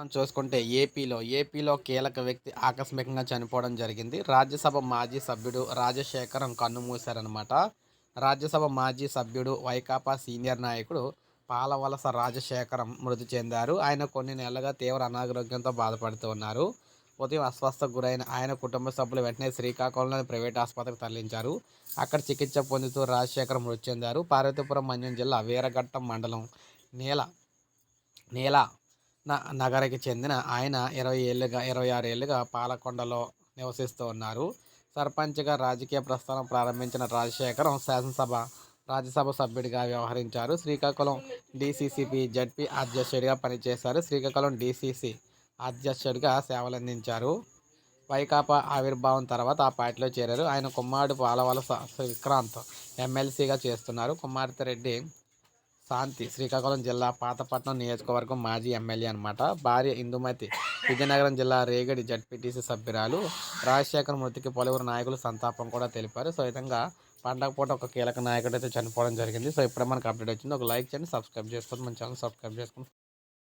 మనం చూసుకుంటే ఏపీలో ఏపీలో కీలక వ్యక్తి ఆకస్మికంగా చనిపోవడం జరిగింది. రాజ్యసభ మాజీ సభ్యుడు రాజశేఖరం కన్నుమూశారనమాట రాజ్యసభ మాజీ సభ్యుడు వైకాపా సీనియర్ నాయకుడు పాలవలస రాజశేఖరం మృతి చెందారు. ఆయన కొన్ని నెలలుగా తీవ్ర అనారోగ్యంతో బాధపడుతూ ఉన్నారు. ఉదయం అస్వస్థకు గురైన ఆయన కుటుంబ సభ్యులు వెంటనే శ్రీకాకుళంలోని ప్రైవేట్ ఆసుపత్రికి తరలించారు. అక్కడ చికిత్స పొందుతూ రాజశేఖరం మృతి చెందారు. పార్వతీపురం మన్యం జిల్లా వీరఘట్టం మండలం నేల నేల నగరికి చెందిన ఆయన ఇరవై ఏళ్ళుగా ఇరవై ఆరు ఏళ్ళుగా పాలకొండలో నివసిస్తూ ఉన్నారు. సర్పంచ్గా రాజకీయ ప్రస్థానం ప్రారంభించిన రాజశేఖరం శాసనసభ రాజ్యసభ సభ్యుడిగా వ్యవహరించారు. శ్రీకాకుళం డీసీసీపీ జడ్పీ అధ్యక్షుడిగా పనిచేశారు. శ్రీకాకుళం డీసీసీ అధ్యక్షుడిగా సేవలందించారు. వైకాపా ఆవిర్భావం తర్వాత ఆ పార్టీలో చేరారు. ఆయన కుమారుడు పాలవలస విక్రాంత్ ఎమ్మెల్సీగా చేస్తున్నారు. కుమార్తె రెడ్డి శాంతి. శ్రీకాకుళం జిల్లా పాతపట్నం నియోజకవర్గం మాజీ ఎమ్మెల్యే అనమాట భార్య ఇందుమతి విజయనగరం జిల్లా రేగడి జడ్పీటీసీ సభ్యురాలు రాజశేఖర్ మృతికి పలువురు నాయకులు సంతాపం కూడా తెలిపారు. సో విధంగా పండగ పూట ఒక కీలక నాయకుడు అయితే చనిపోవడం జరిగింది. సో ఇప్పుడే మనకు అప్డేట్ వచ్చింది. ఒక లైక్ చేయండి సబ్స్క్రైబ్ చేసుకోండి. మన ఛానల్ సబ్స్క్రైబ్ చేసుకోండి.